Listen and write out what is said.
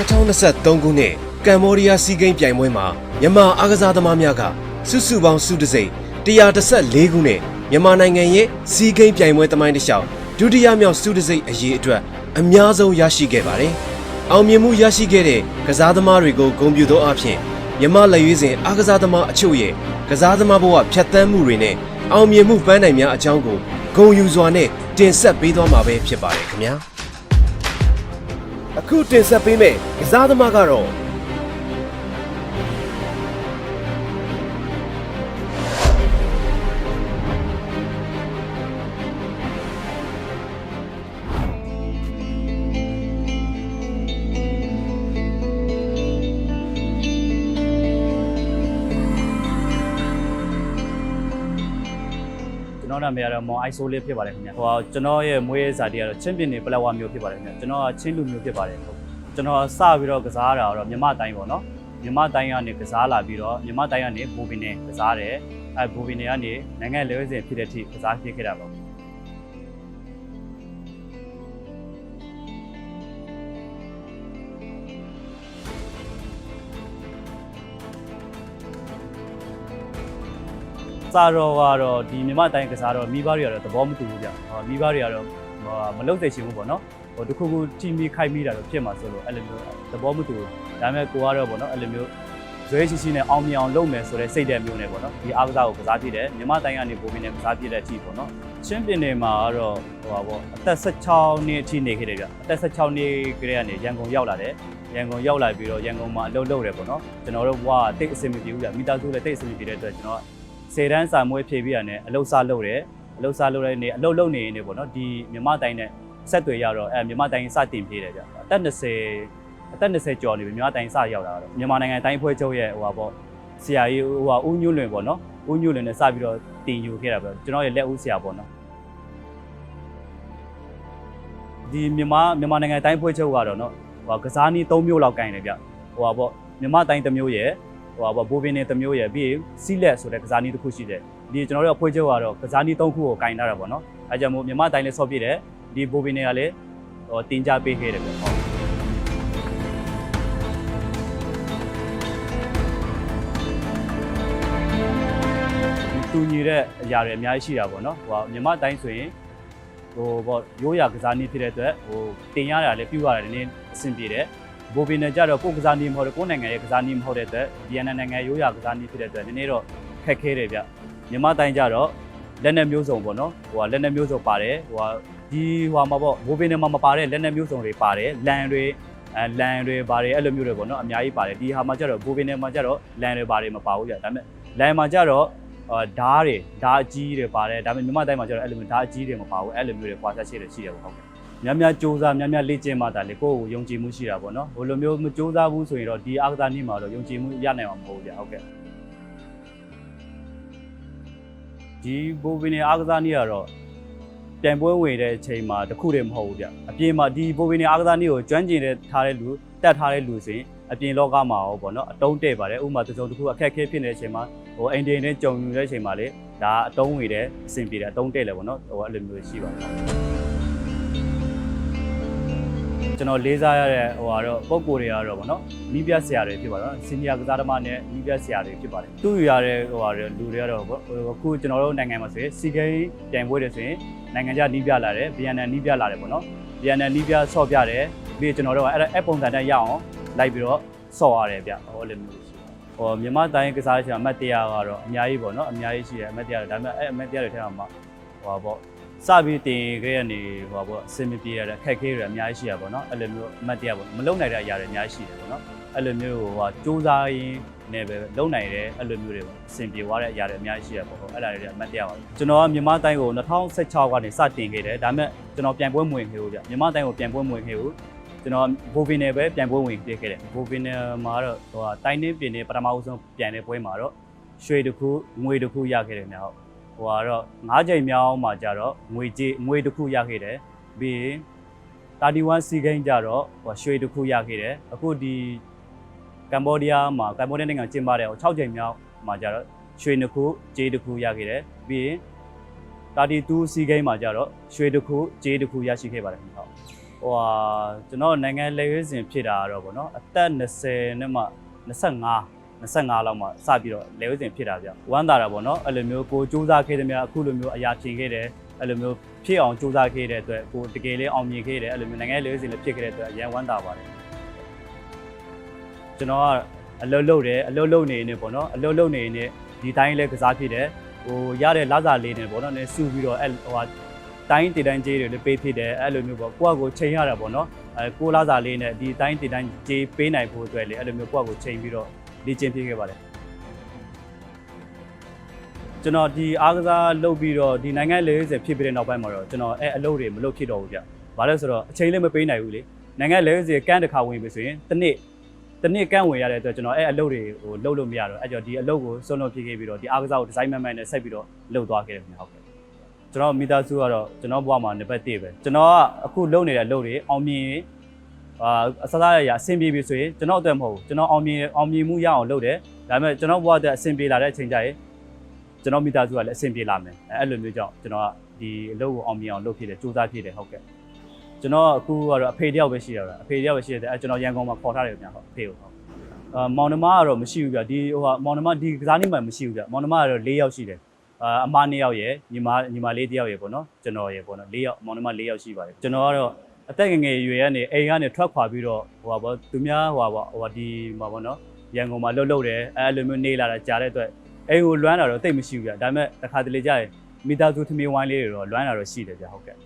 2023ခုနှစ်ကမ္ဘောဒီးယားစီးကိန်းပြိုင်ပွဲမှာမြန်မာအားကစားသမားများကစုစုပေါင်းစုတစိမ့်114ခုနဲ့မြန်မာနိုင်ငံရဲ့စီးကိန်းပြိုင်ပွဲသမိုင်းတစ်လျှောက်ဒုတိယမြောက်စုတစိမ့်အရေးအတွက်အများဆုံးရရှိခဲ့ပါတယ်။အောင်မြင်မှုရရှိခဲ့တဲ့ကစားသမားတွေကိုဂုဏ်ပြုသောအဖြစ်မြန်မာလက်ရွေးစင်အားကစားသမားအချို့ရဲ့ကစားသမားဘဝဖြတ်သန်းမှုတွေနဲ့အောင်မြင်မှုပန်းနိုင်များအကြောင်းကိုဂုဏ်ယူစွာနဲ့တင်ဆက်ပေးသွားမှာပဲဖြစ်ပါတယ်ခင်ဗျာ။ အခုတင်ဆက်ပေးမယ့်ကစားသမားကတော့ ကျွန်တော်နာမည်ကတော့မောင်အိုက်ဆိုလေးဖြစ်ပါတယ်ခင်ဗျာဟိုကျွန်တော်ရဲ့မွေးစာတီကတော့ချင်းပင်နေပလက်ဝမျိုးဖြစ်ပါတယ်ခင်ဗျာကျွန်တော်ကချင်းလူမျိုးဖြစ်ပါတယ်ဟုတ်ကျွန်တော်စပြီးတော့ကစားတာကတော့မြမတိုင်းပေါ့နော်မြမတိုင်းကနေကစားလာပြီးတော့မြမတိုင်းကနေဘူပင်နေကစားတယ်အဲဘူပင်နေကနေနိုင်ငံလေဝစဉ်ဖြစ်တဲ့အထိကစားဖြစ်ခဲ့တာပေါ့ စာတော့ကတော့ဒီမြမတိုင်းကစားတော့မိဘတွေကတော့သဘောမတူဘူးဗျဟောမိဘတွေကတော့ဟိုမလုံတဲ့ရှင်ဘူးပေါ့နော်ဟိုတခုခုတီမီခိုက်မိတာတော့ဖြစ်မှာဆိုလို့အဲ့လိုမျိုးသဘောမတူဘူးဒါပေမဲ့ကိုကတော့ပေါ့နော်အဲ့လိုမျိုးဇွဲရှိရှိနဲ့အောင်မြင်အောင်လုပ်မယ်ဆိုတဲ့စိတ်တဲ့မျိုးနဲ့ပေါ့နော်ဒီအားကစားကိုကစားပြတယ်မြမတိုင်းကနေပုံမင်းနဲ့ကစားပြတဲ့အထိပေါ့နော်ချင်းပင်နေမှာကတော့ဟိုပါပေါ့အသက်16နှစ်အထိနေခဲ့တယ်ဗျအသက်16နှစ်ကလေးကနေရန်ကုန်ရောက်လာတယ်ရန်ကုန်ရောက်လာပြီးတော့ရန်ကုန်မှာအလုပ်လုပ်တယ်ပေါ့နော်ကျွန်တော်တို့ဘဝတိတ်အဆင်မပြေဘူးဗျမိသားစုလည်းတိတ်အဆင်မပြေတဲ့အတွက်ကျွန်တော်က စေတန်းစာမွေးဖြည့်ပြီးရတယ်အလုတ်စားလုပ်တယ်အလုတ်စားလုပ်တဲ့နေအလုတ်လုပ်နေနေပေါ့နော်ဒီမြမတိုင်းနဲ့ဆက်သွယ်ရတော့အဲမြမတိုင်းစတင်ပြေးတယ်ဗျအသက်20အသက်20ကျော်နေပြီမြမတိုင်းစရောက်လာတော့မြန်မာနိုင်ငံတိုင်းဖွဲ့ချုပ်ရဲ့ဟိုပါပေါ့ဆရာကြီးဟိုဟာဦးညွန့်လွင်ပေါ့နော်ဦးညွန့်လွင်နဲ့စပြီးတော့တင်ယူခဲ့တာပေါ့ကျွန်တော်ရဲ့လက်ဦးဆရာပေါ့နော်ဒီမြန်မာမြန်မာနိုင်ငံတိုင်းဖွဲ့ချုပ်ကတော့နော်ဟိုကစားနည်း၃မျိုးလောက်ကင်တယ်ဗျဟိုပါပေါ့မြန်မာတိုင်းတစ်မျိုးရဲ့ ဟိုပါပေါ့ဘိုးဘင်းနဲ့တစ်မျိုးရဲ့ပြီးရင်စီလက်ဆိုတဲ့ကစားနည်းတစ်ခုရှိတယ်ဒီကျွန်တော်တို့အဖွဲ့ချုပ်ကတော့ကစားနည်း၃ခုကိုကင်ထားတာပေါ့နော်အဲကြောင့်မို့မြန်မာတိုင်းလည်းဆော့ပြည့်တယ်ဒီဘိုးဘင်းတွေကလည်းဟိုတင် जा ပေးခဲ့တယ်ပေါ့ဟုတ်တူညီတဲ့အရာတွေအများကြီးရှိတာပေါ့နော်ဟိုမြမတိုင်းဆိုရင်ဟိုပေါ့ရိုးရာကစားနည်းဖြစ်တဲ့အတွက်ဟိုတင်ရတာလည်းပြုရတာလည်းနည်းအဆင်ပြေတယ် ဘိုဘီနဲ့ကြတော့ကိုယ်ကစားနည်းမဟုတ်တဲ့ကိုယ်နိုင်ငံရဲ့ကစားနည်းမဟုတ်တဲ့အတွက် VN နိုင်ငံရိုးရာကစားနည်းဖြစ်တဲ့အတွက်နည်းနည်းတော့ခက်ခဲတယ်ဗျမြမတိုင်းကြတော့လက်နဲ့မျိုးစုံပေါ့နော်ဟိုကလက်နဲ့မျိုးစုံပါတယ်ဟိုကဒီဟိုမှာပေါ့ဘိုဘီနဲ့မှာမပါတဲ့လက်နဲ့မျိုးစုံတွေပါတယ်လန်တွေအဲလန်တွေပါတယ်အဲ့လိုမျိုးတွေပေါ့နော်အများကြီးပါတယ်ဒီဟာမှာကြတော့ဘိုဘီနဲ့မှာကြတော့လန်တွေပါတယ်မပါဘူးဗျဒါပေမဲ့လန်မှာကြတော့အာဓာတ်တွေဓာတ်အကြီးတွေပါတယ်ဒါပေမဲ့မြမတိုင်းမှာကျတော့အဲ့လိုမျိုးဓာတ်အကြီးတွေမပါဘူးအဲ့လိုမျိုးတွေကွာဆက်ရှိတယ်ရှိတယ်ပေါ့ဟုတ်ကဲ့ များများစူးစမ်းများများလေ့ကျင့်မှဒါလေကိုယ့်ကိုယုံကြည်မှုရှိတာပေါ့နော်ဟိုလိုမျိုးမစူးစမ်းဘူးဆိုရင်တော့ဒီအားကစားနည်းမှာတော့ယုံကြည်မှုရနိုင်မှာမဟုတ်ဘူးဗျဟုတ်ကဲ့ဒီဘိုဗီနီအားကစားနည်းကတော့ပြန်ပွဲဝင်တဲ့အချိန်မှာတခုတည်းမဟုတ်ဘူးဗျအပြင်မှာဒီဘိုဗီနီအားကစားနည်းကိုကျွမ်းကျင်တဲ့ထားတဲ့လူတက်ထားတဲ့လူဆိုရင်အပြင်လောကမှာရောပေါ့နော်အတုံးတဲ့ပါတယ်ဥပမာတစ်စုံတစ်ခုအခက်အခဲဖြစ်နေတဲ့အချိန်မှာဟိုအိမ်တင်နဲ့ကြုံယူတဲ့အချိန်မှာလေဒါအတုံးဝေတယ်အဆင်ပြေတယ်အတုံးတဲ့လေပေါ့နော်ဟိုအဲ့လိုမျိုးရှိပါတယ် ကျွန်တော်လေးစားရတဲ့ဟိုကတော့ပုံကိုယ်တွေကတော့ဗောနော်နီးပြဆရာတွေဖြစ်ပါတော့စီနီယာကစားသမားနဲ့နီးပြဆရာတွေဖြစ်ပါတယ်သူ့ယူရတဲ့ဟိုဟာလူတွေကတော့ဗောအခုကျွန်တော်တို့နိုင်ငံမှာဆိုရင်စီကိန်းပြိုင်ပွဲတွေဆိုရင်နိုင်ငံခြားနီးပြလာတယ် VN နီးပြလာတယ်ဗောနော် VN နီးပြဆော့ပြတယ်ပြီးကျွန်တော်တို့ကအဲ့အဲ့ပုံစံနဲ့ရအောင်လိုက်ပြီးတော့ဆော့ရတယ်ဗျဟိုအဲ့လိုမျိုးရှိဟိုမြန်မာတိုင်းကစားချင်အမတ်တရားကတော့အများကြီးပေါ့နော်အများကြီးရှိတယ်အမတ်တရားဒါပေမဲ့အဲ့အမတ်တရားတွေထဲမှာဟိုပေါ့ စပြီးတင်ခဲ့ရနေဟိုပေါ့အစင်မပြေရတဲ့အခက်အခဲတွေအများကြီးရှိရပါတော့အဲ့လိုမျိုးအမတ်တရားပေါ့မလုံနိုင်တဲ့အရာတွေအများကြီးရှိတယ်ပေါ့နော်အဲ့လိုမျိုးဟိုဟာစူးစမ်းရင်းနဲ့ပဲလုံနိုင်တယ်အဲ့လိုမျိုးတွေပေါ့အစင်ပြေသွားတဲ့အရာတွေအများကြီးရှိရပေါ့ဟုတ်အဲ့ဒါတွေအမတ်တရားပါကျွန်တော်ကမြန်မာတိုင်းကို2016ကနေစတင်ခဲ့တယ်ဒါပေမဲ့ကျွန်တော်ပြန်ပွဲမဝင်ခဲ့ဘူးဗျမြန်မာတိုင်းကိုပြန်ပွဲမဝင်ခဲ့ဘူးကျွန်တော်ဘိုဗင်နယ်ပဲပြန်ပွဲဝင်ပြခဲ့တယ်ဘိုဗင်နယ်မှာတော့ဟိုဟာတိုင်းနေပြင်နေပထမဦးဆုံးပြန်တဲ့ပွဲမှာတော့ရွှေတစ်ခုငွေတစ်ခုရခဲ့တယ်များ ဟုတ်ဟိုကတော့၅ချိန်မြောက်မှာကြတော့ငွေကြေးငွေတစ်ခုရခဲ့တယ်ပြီးရင်31စီဂိမ်းကြတော့ဟိုရွှေတစ်ခုရခဲ့တယ်အခုဒီကမ္ဘောဒီးယားမှာကမ္ဘောဒီးယားနိုင်ငံကျင်းပတဲ့ဟို6ချိန်မြောက်မှာကြတော့ရွှေတစ်ခုကြေးတစ်ခုရခဲ့တယ်ပြီးရင်32စီဂိမ်းမှာကြတော့ရွှေတစ်ခုကြေးတစ်ခုရရှိခဲ့ပါတယ်ဟုတ်ဟိုဟာကျွန်တော်နိုင်ငံလေရွေးစဉ်ဖြစ်တာကတော့ဗောနော်အသက်20နဲ့မှ25 25လောက်မှစပြီးတော့လေဝစဉ်ဖြစ်တာဗျဝမ်းသာတာပေါ့နော်အဲ့လိုမျိုးကိုစူးစမ်းခဲ့တဲ့များအခုလိုမျိုးအရာဖြင်ခဲ့တယ်အဲ့လိုမျိုးဖြစ်အောင်စူးစမ်းခဲ့တဲ့အတွက်ကိုတကယ်လေးအောင်မြင်ခဲ့တယ်အဲ့လိုမျိုးနိုင်ငံလေဝစဉ်လည်းဖြစ်ခဲ့တဲ့အတွက်အရန်ဝမ်းသာပါတယ်ကျွန်တော်ကအလုပ်လုပ်တယ်အလုပ်လုပ်နေနေပေါ့နော်အလုပ်လုပ်နေနေဒီတိုင်းလဲကစားဖြစ်တယ်ဟိုရတဲ့လစာလေးနေပေါ့နော်နည်းစုပြီးတော့အဲ့ဟိုဟာတိုင်းတည်တိုင်းကြေးတွေလည်းပေးဖြစ်တယ်အဲ့လိုမျိုးပေါ့ကိုယ့်အကိုချိန်ရတာပေါ့နော်အဲကိုလစာလေးနဲ့ဒီတိုင်းတည်တိုင်းကြေးပေးနိုင်ဖို့အတွက်လေအဲ့လိုမျိုးကိုယ့်အကိုချိန်ပြီးတော့ လေ့ကျင့်ဖြစ်ခဲ့ပါတယ်ကျွန်တော်ဒီအားကစားလုပ်ပြီးတော့ဒီနိုင်ငံ40ဖြစ်ပြီးတဲ့နောက်ပိုင်းမှာတော့ကျွန်တော်အဲအလုပ်တွေမလုပ်ဖြစ်တော့ဘူးဗျ။ဘာလဲဆိုတော့အချိန်လည်းမပေးနိုင်ဘူးလေ။နိုင်ငံ40ကန်းတစ်ခါဝင်ပြီဆိုရင်တစ်နေ့တစ်နေ့ကန်းဝင်ရတဲ့အတွက်ကျွန်တော်အဲအလုပ်တွေဟိုလုပ်လို့မရတော့အဲကြောင့်ဒီအလုပ်ကိုစွန့်လွတ်ဖြစ်ခဲ့ပြီးတော့ဒီအားကစားကိုဒီဇိုင်းမန်မန်နဲ့ဆက်ပြီးတော့လုပ်သွားခဲ့တယ်ခင်ဗျဟုတ်ကဲ့။ကျွန်တော်မိသားစုကတော့ကျွန်တော်ဘဝမှာနံပါတ်1ပဲ။ကျွန်တော်ကအခုလုပ်နေတဲ့အလုပ်တွေအောင်မြင်ရင် အာအစသားရရအဆင်ပြေပြီဆိုရင်ကျွန်တော်အတွက်မဟုတ်ဘူးကျွန်တော်အောင်မြင်အောင်မြင်မှုရအောင်လုပ်တယ်ဒါပေမဲ့ကျွန်တော်ဘဝအတွက်အဆင်ပြေလာတဲ့အချိန်ကျရင်ကျွန်တော်မိသားစုကလည်းအဆင်ပြေလာမယ်အဲအဲ့လိုမျိုးကြောင့်ကျွန်တော်ကဒီအလုပ်ကိုအောင်မြင်အောင်လုပ်ဖြစ်တယ်စူးစမ်းဖြစ်တယ်ဟုတ်ကဲ့ကျွန်တော်အခုကတော့အဖေတယောက်ပဲရှိရတာအဖေတယောက်ပဲရှိရတယ်အဲကျွန်တော်ရန်ကုန်မှာခေါ်ထားတယ်ခင်ဗျဟုတ်အဖေကိုဟုတ်အာမောင်နှမကတော့မရှိဘူးဗျဒီဟိုဟာမောင်နှမဒီကစားနေမှမရှိဘူးဗျမောင်နှမကတော့၄ယောက်ရှိတယ်အာအမ၂ယောက်ရယ်ညီမညီမလေးတစ်ယောက်ရယ်ပေါ့နော်ကျွန်တော်ရယ်ပေါ့နော်၄ယောက်မောင်နှမ၄ယောက်ရှိပါတယ်ကျွန်တော်ကတော့ အသက်ငယ်ငယ်ရွယ်ကနေအိမ်ကနေထွက်ခွာပြီးတော့ဟိုပါဘောသူများဟိုပါဘောဟိုပါဒီမှာပေါ့နော်ရန်ကုန်မှာလှုပ်လှုပ်တယ်အဲလိုမျိုးနေလာတာကြားတဲ့အတွက်အိမ်ကိုလွမ်းတာတော့တိတ်မရှိဘူးဗျဒါပေမဲ့တစ်ခါတလေကြာရင်မိသားစုသမီးဝိုင်းလေးတွေတော့လွမ်းတာတော့ရှိတယ်ဗျဟုတ်ကဲ့